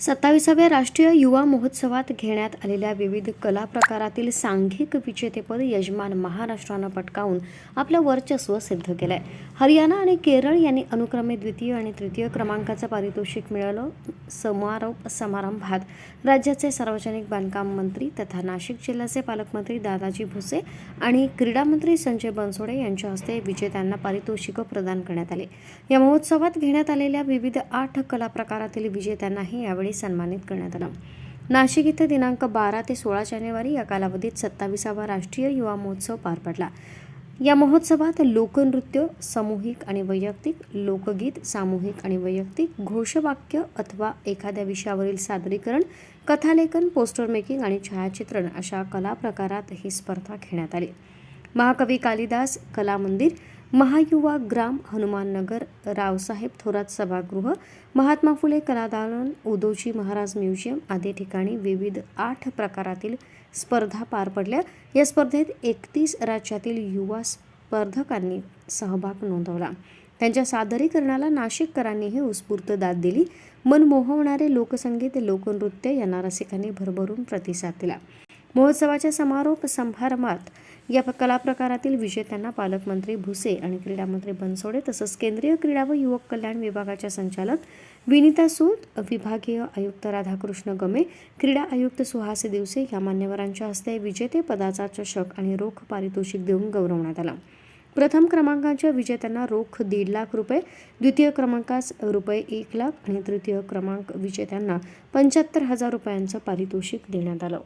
सत्ताविसाव्या राष्ट्रीय युवा महोत्सवात घेण्यात आलेल्या विविध कला प्रकारातील सांघिक विजेतेपद यजमान महाराष्ट्रानं पटकावून आपलं वर्चस्व सिद्ध केलंय. हरियाणा आणि केरळ यांनी अनुक्रमे द्वितीय आणि तृतीय क्रमांकाचं पारितोषिक मिळालं. समारोप समारंभात राज्याचे सार्वजनिक बांधकाम मंत्री तथा नाशिक जिल्ह्याचे पालकमंत्री दादाजी भुसे आणि क्रीडामंत्री संजय बनसोडे यांच्या हस्ते विजेत्यांना पारितोषिकं प्रदान करण्यात आले. या महोत्सवात घेण्यात आलेल्या विविध आठ कला प्रकारातील विजेत्यांनाही यावेळी सन्मानित करण्यात आलं. नाशिक इथं दिनांक बारा ते सोळा जानेवारी या कालावधीत सत्तावीसावा राष्ट्रीय युवा महोत्सव पार पडला. या महोत्सवात लोकनृत्य सामूहिक आणि वैयक्तिक लोकगीत सामूहिक आणि वैयक्तिक घोषवाक्य अथवा एखाद्या विषयावरील सादरीकरण कथालेखन पोस्टर मेकिंग आणि छायाचित्रण अशा कला प्रकारात ही स्पर्धा घेण्यात आली. महाकवी कालिदास कला मंदिर महायुवा ग्राम हनुमाननगर रावसाहेब थोरात सभागृह महात्मा फुले कलादालन उदोजी महाराज म्युझियम आदी ठिकाणी विविध आठ प्रकारातील स्पर्धा पार पडल्या. या स्पर्धेत एकतीस राज्यातील युवा स्पर्धकांनी सहभाग नोंदवला. त्यांच्या सादरीकरणाला नाशिककरांनीही उत्स्फूर्त दाद दिली. मन मोहवणारे लोकसंगीत लोकनृत्य यांना रसिकांनी भरभरून प्रतिसाद दिला. महोत्सवाच्या समारोप समारंभात या कला प्रकारातील विजेत्यांना पालकमंत्री भुसे आणि क्रीडामंत्री बनसोडे तसंच केंद्रीय क्रीडा व युवक कल्याण विभागाच्या संचालक विनिता सूद विभागीय आयुक्त राधाकृष्ण गमे क्रीडा आयुक्त सुहास दिवसे या मान्यवरांच्या हस्ते विजेते पदाचा चषक आणि रोख पारितोषिक देऊन गौरवण्यात आला. प्रथम क्रमांकाच्या विजेत्यांना रोख दीड लाख रुपये द्वितीय क्रमांकास रुपये एक लाख आणि तृतीय क्रमांक विजेत्यांना पंच्याहत्तर हजार रुपयांचं पारितोषिक देण्यात आलं.